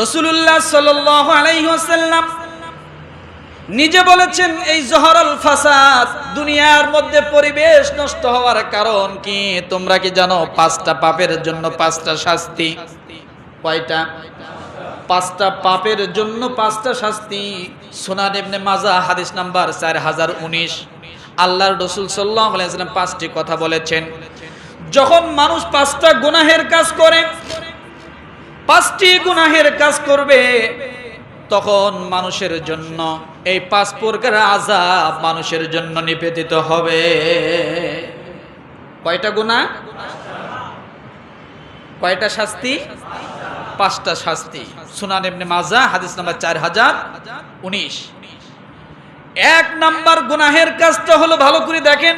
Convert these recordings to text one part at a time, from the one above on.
রসুল্লাহ সাল্লাম নিজে বলেছেন, এই জহরল ফাসাদ দুনিয়ার মধ্যে পরিবেশ নষ্ট হওয়ার কারণ কি? তোমরা কি জানো পাঁচটা পাপের জন্য পাঁচটা শাস্তি? কয়টা? পাঁচটা পাপের জন্য পাঁচটা শাস্তি। সোনার এমনি মাজা হাদিস নাম্বার চার হাজার উনিশ। আল্লাহর রসুল সাল্লাহ পাঁচটি কথা বলেছেন। যখন মানুষ পাঁচটা গুনাহের কাজ করে পাঁচটি গুনাহের কাজ করবে, তখন মানুষের জন্য এই পাঁচ প্রকার আজাব মানুষের জন্য নিবেদিত হবে। কয়টা গুণা কয়টা শাস্তি? পাঁচটা শাস্তি। সুনান এমনি মাজা হাদিস নাম্বার চার হাজার উনিশ। এক নাম্বার গুনাহের কাজটা হলো ভালো করে দেখেন,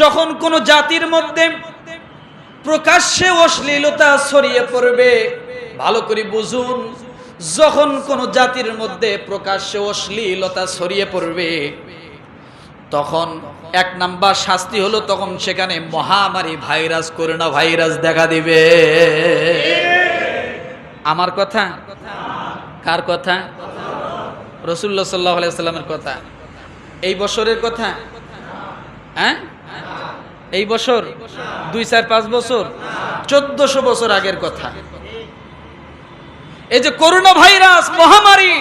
যখন কোন জাতির মধ্যে প্রকাশ্যে অশ্লীলতা ছড়িয়ে পড়বে। ভালো করে বুঝুন, যখন কোন জাতির মধ্যে প্রকাশ্যে অশ্লীলতা ছড়িয়ে পড়বে, তখন এক নাম্বার শাস্তি হলো তখন সেখানে মহামারী ভাইরাস, করোনা ভাইরাস দেখা দিবে। আমার কথা? কার কথা? রসুল্লা সাল্লাহ সাল্লামের কথা। এই বছরের কথা? হ্যাঁ? এই বছর দুই, চার, পাঁচ বছর, চোদ্দশো বছর আগের কথা। এই যে করোনা ভাইরাস, মহামারী,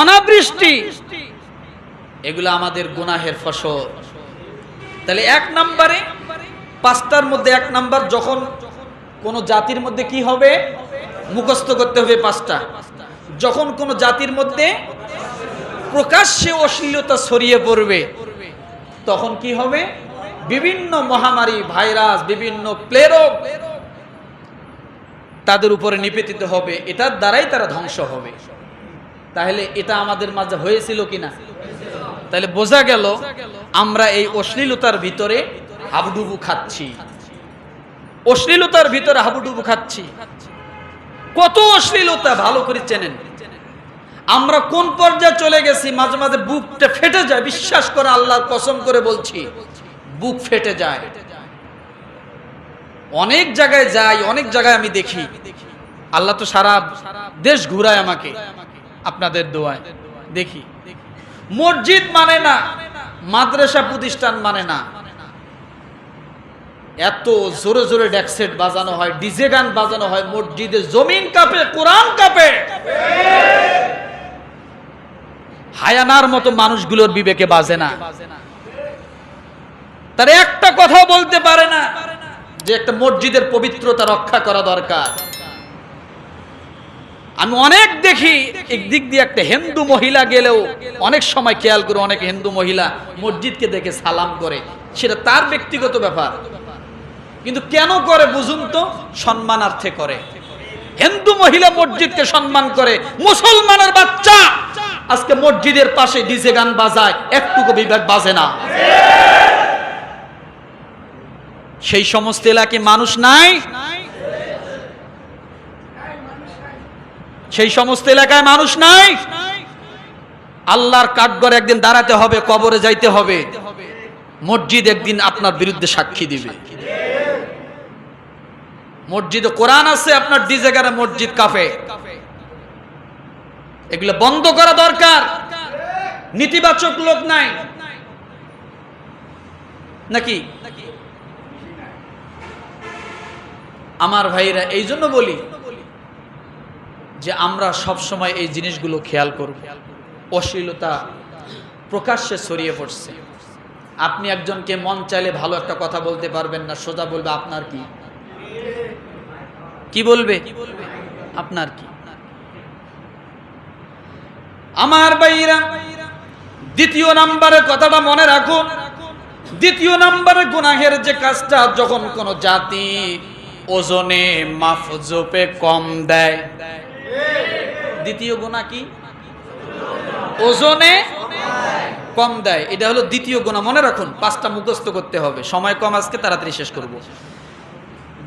অনাবৃষ্টি, এগুলো আমাদের গুনাহের ফসল। তাহলে এক নম্বরে, পাঁচটার মধ্যে এক নাম্বার যখন কোন জাতির মধ্যে কি হবে? মুখস্থ করতে হবে পাঁচটা। যখন কোন জাতির মধ্যে প্রকাশ্যে অশ্লীলতা ছড়িয়ে পড়বে, তখন কি হবে? বিভিন্ন মহামারী, ভাইরাস, বিভিন্ন প্লেরোগ তাদের উপরে নিবেদিত হবে। এটার দ্বারাই তারা ধ্বংস হবে। তাহলে এটা আমাদের মাঝে হয়েছিল কিনা? তাহলে বোঝা গেল, আমরা এই অশ্লীলতার ভিতরে হাবুডুবু খাচ্ছি। অশ্লীলতার ভিতরে হাবুডুবু খাচ্ছি। কত অশ্লীলতা, ভালো করে চেনেন। আমরা কোন পর্যায়ে চলে গেছি, মাঝে মাঝে বুকটা ফেটে যায়। বিশ্বাস করে আল্লাহর কসম করে বলছি। বুক ফেটে যায়। অনেক জায়গায় যাই, অনেক জায়গায় আমি দেখি। আল্লাহ তো সারা দেশ ঘুরায় আমাকে, আপনাদের দোয়ায়। দেখি। মসজিদ মানে না, মাদ্রাসা প্রতিষ্ঠান মানে না। এত জোরে জোরে ডেকসেট বাজানো হয়, ডিজে গান বাজানো হয়, মসজিদে জমিন কাপে, কোরআন কাপে। হায়ানার মতো মানুষগুলোর বিবেকে বাজে না। তার একটা কথাও বলতে পারে না যে একটা মসজিদের পবিত্রতা রক্ষা করা দরকার। আমি অনেক দেখি একদিক দিয়ে একটা হিন্দু মহিলা গেলেও অনেক সময় খেয়াল করে অনেক হিন্দু মহিলা মসজিদকে দেখে সালাম করে। সেটা তার ব্যক্তিগত ব্যাপার। কিন্তু কেন করে বুঝুন তো? সম্মানার্থে করে। হিন্দু মহিলা মসজিদকে সম্মান করে। মুসলমানের বাচ্চা! আজকে মসজিদের পাশে ডিজে গান বাজায়, একটুকু বিবেক বাজে না। সেই সমস্ত এলাকায় মানুষ নাই? সেই সমস্ত এলাকায় মানুষ নাই? আল্লাহর কাঠগড়ে একদিন দাঁড়াতে হবে, কবরে যাইতে হবে। মসজিদ একদিন আপনার বিরুদ্ধে সাক্ষী দিবে। মসজিদে কোরআন আছে, আপনার ডিজে গানে মসজিদ কাফে। এগুলো বন্ধ করা দরকার। নীতিবাচক লোক নাই। নাকি? আমার ভাইরা এই জন্য বলি যে আমরা সব সময় এই জিনিসগুলো খেয়াল করব। অশ্লীলতা প্রকাশ্যে ছড়িয়ে পড়ছে। আপনি একজনকে মন চাইলে ভালো একটা কথা বলতে পারবেন না, সোজা বলবে, আপনার কি? কি বলবে? আপনার কি? আমার ভাইরা দ্বিতীয় নাম্বারের কথাটা মনে রাখুন। দ্বিতীয় নাম্বারে গুনাহের যে কাজটা, যখন কোন জাতি ওজনে মাফজোপে কম দেয়। দ্বিতীয় গুণা কি? ওজনে কম দেয়। এটা হলো দ্বিতীয় গুণা। মনে রাখুন, পাঁচটা মুখস্থ করতে হবে। সময় কম, আজকে তাড়াতাড়ি শেষ করব।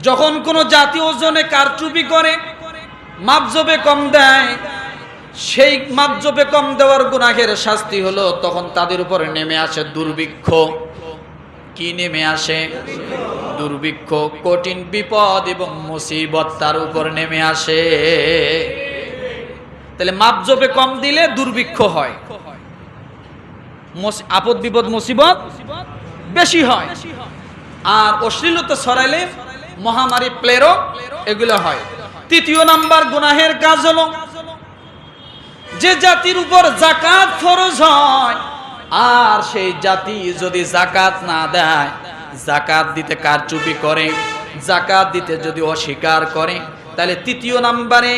যখন কোনো জাতি ওজনে কারচুপি করে মাপজবে কম দেয়, সেই মাপজবে কম দেওয়ার গুনাহের শাস্তি হলো, তখন তাদের উপরে নেমে আসে দুর্ভিক্ষ। কি নেমে আসে। দুর্ভিক্ষ, কঠিন বিপদ এবং মুসিবত তার উপর নেমে আসে। তাহলে মাপজপে কম দিলে দুর্ভিক্ষ হয়। আপদ, বিপদ, মুসিবত বেশি হয়। আর অশ্লীলতা ছড়াইলে মহামারী, প্লেরক এগুলো হয়। তৃতীয় নাম্বার গুনাহের কাজ হলো, যে জাতির উপর জাকাত ফরজ হয় আর সেই জাতি যদি জাকাত না দেয়, জাকাত দিতে কারচুপি করে, জাকাত দিতে যদি অস্বীকার করে, তাহলে তৃতীয় নাম্বারে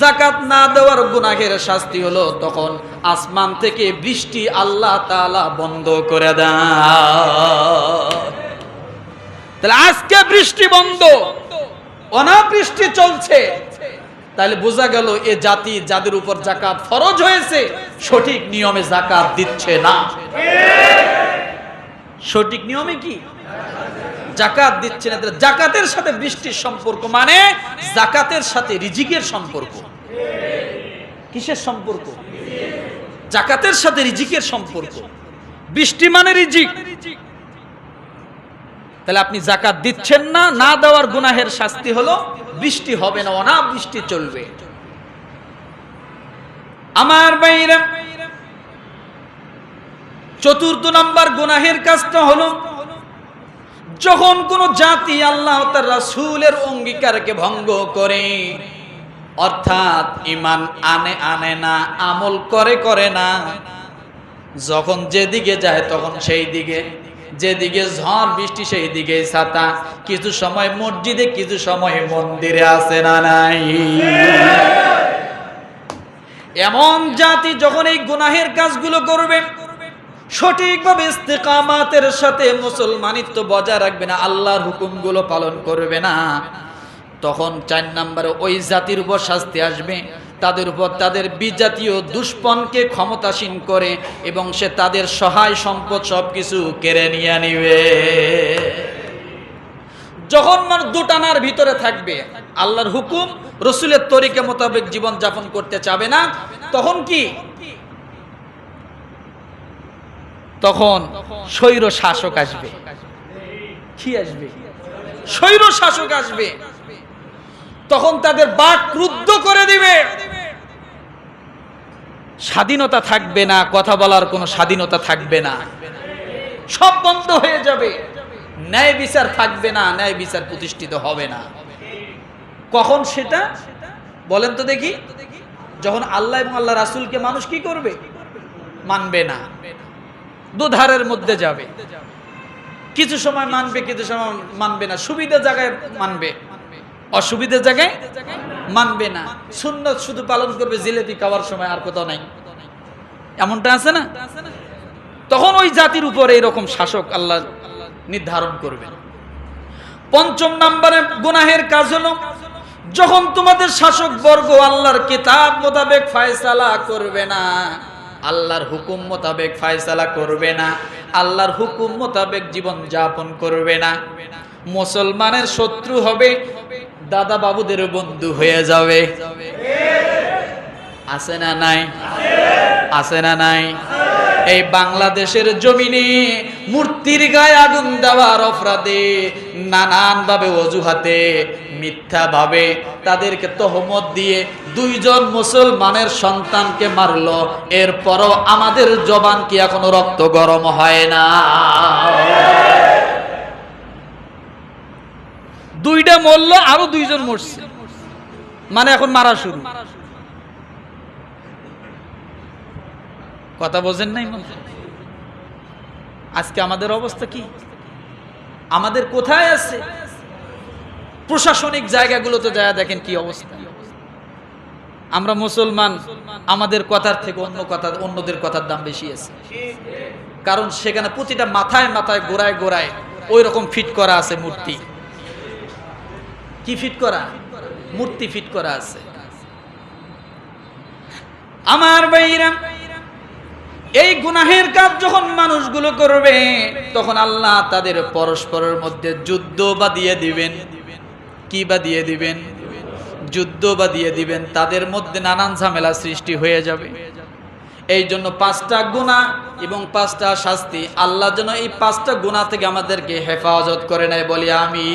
জাকাত না দেওয়ার গুনাহের শাস্তি হলো তখন আসমান থেকে বৃষ্টি আল্লাহ তাআলা বন্ধ করে তাহলে আজকে বৃষ্টি বন্ধ, অনাবৃষ্টি চলছে। তাহলে বোঝা গেল এ জাতি যাদের উপর জাকাত ফরজ হয়েছে, সঠিক নিয়মে জাকাত দিচ্ছে না। সঠিক নিয়মে কি? জাকাত দিচ্ছে না জাকাতের সাথে বৃষ্টির সম্পর্ক মানে জাকাতের সাথে রিজিকের সম্পর্ক। কিসের সম্পর্ক? জাকাতের সাথে রিজিকের সম্পর্ক। বৃষ্টি মানে রিজিক। তাহলে আপনি জাকাত দিচ্ছেন না না দেওয়ার গুনাহের শাস্তি হলো বৃষ্টি হবে না অনা বৃষ্টি চলবে। আমার বাইরে চতুর্থ নাম্বার গুনাহের কাজটা হলো, যখন কোন জাতি আল্লাহ তার রাসূলের অঙ্গীকারকে ভঙ্গ করে, অর্থাৎ ইমান আনে আনে না, আমল করে করে না, যখন যেদিকে যায় তখন সেই দিকে যেদিকে ঝড় বৃষ্টি সেই দিকে ছাতা। কিছু সময় মসজিদে, কিছু সময় মন্দিরে আসে না নাই? এমন জাতি যখন এই গুনাহের কাজগুলো করবে, সঠিকভাবে ইস্তেকামাতের সাথে মুসলমানিত্ব বজায় রাখবে না, আল্লাহর হুকুমগুলো পালন করবে না। তখন চার নম্বরে ওই জাতির উপর শাস্তি আসবে। তাদের উপর তাদের বিজাতীয় দুষ্পনকে ক্ষমতাসীন করে এবং সে তাদের সহায় সম্পদ সব কিছু কেড়ে নিয়ে নিবে। যখন মানুষ দুটানার ভিতরে থাকবে, আল্লাহর হুকুম, রসুলের তরিকে মোতাবেক জীবন যাপন করতে চাবে না, তখন কি? তখন স্বৈর শাসক আসবে। কি আসবে? স্বৈর শাসক আসবে। তখন তাদের বাক ক্রুদ্ধ করে দিবে। স্বাধীনতা থাকবে না, কথা বলার কোনো স্বাধীনতা থাকবে না। সব বন্ধ হয়ে যাবে। ন্যায় বিচার থাকবে না, ন্যায় বিচার প্রতিষ্ঠিত হবে না। কখন সেটা? বলেন তো দেখি। যখন আল্লাহ এবং আল্লাহ রাসুলকে মানুষ কি করবে? মানবে না। দুধারের মধ্যে যাবে। কিছু সময় মানবে, কিছু সময় মানবে না। সুবিধা জায়গায় মানবে। অসুবিধা জায়গায় মানবে না। সুন্নত শুধু পালন করবে জিলেপি খাওয়ার সময় আর কোথাও নাই। এমনটা আছে না? তখন ওই জাতির উপরে এরকম শাসক আল্লাহ নির্ধারণ করবেন। পঞ্চম নাম্বারে গুনাহের কাজ হলো, যখন তোমাদের শাসক বর্গ আল্লাহর কিতাব মোতাবেক ফায়সালা করবে না, আল্লাহর হুকুম মোতাবেক ফায়সালা করবে না, আল্লাহর হুকুম মোতাবেক জীবন যাপন করবে না। মুসলমানের শত্রু হবে দাদা বাবুদের বন্ধু হয়ে যাবে। আছে না নাই? আছে না নাই? এই বাংলাদেশের জমিনে মূর্তির গায়ে আগুন দেওয়ার অপরাধে নানান ভাবে অজুহাতে মিথ্যা ভাবে তাদেরকে তহমত দিয়ে দুইজন মুসলমানের সন্তানকে মারলো। এরপরও আমাদের জবান কি এখনও রক্ত গরম হয় না? দুইটা মরল, আরও দুইজন মরছে। মানে এখন মারা শুরু। কথা বোঝেন নাই আজকে আমাদের অবস্থা কি? আমাদের কোথায় আছে? প্রশাসনিক জায়গাগুলোতে যায় দেখেন কি অবস্থা। আমরা মুসলমান, আমাদের কথার থেকে অন্য কথা, অন্যদের কথার দাম বেশি আছে। কারণ সেখানে প্রতিটা মাথায় মাথায়, গোড়ায় গোড়ায় ওই রকম ফিট করা আছে মূর্তি। কি ফিট করা? মূর্তি ফিট করা আছে। আমার বাইরা এই গুনাহের কাজ যখন মানুষগুলো করবে, তখন আল্লাহ তাদের পরস্পরের মধ্যে যুদ্ধ বা দিয়ে দিবেন। কি বা দিয়ে দিবেন? যুদ্ধ বা দিয়ে দিবেন। তাদের মধ্যে নানান ঝামেলা সৃষ্টি হয়ে যাবে। এই জন্য পাঁচটা গুণা এবং পাঁচটা শাস্তি আল্লাহ যেন এই পাঁচটা গুণা থেকে আমাদেরকে হেফাজত করে নেয়। বলি আমি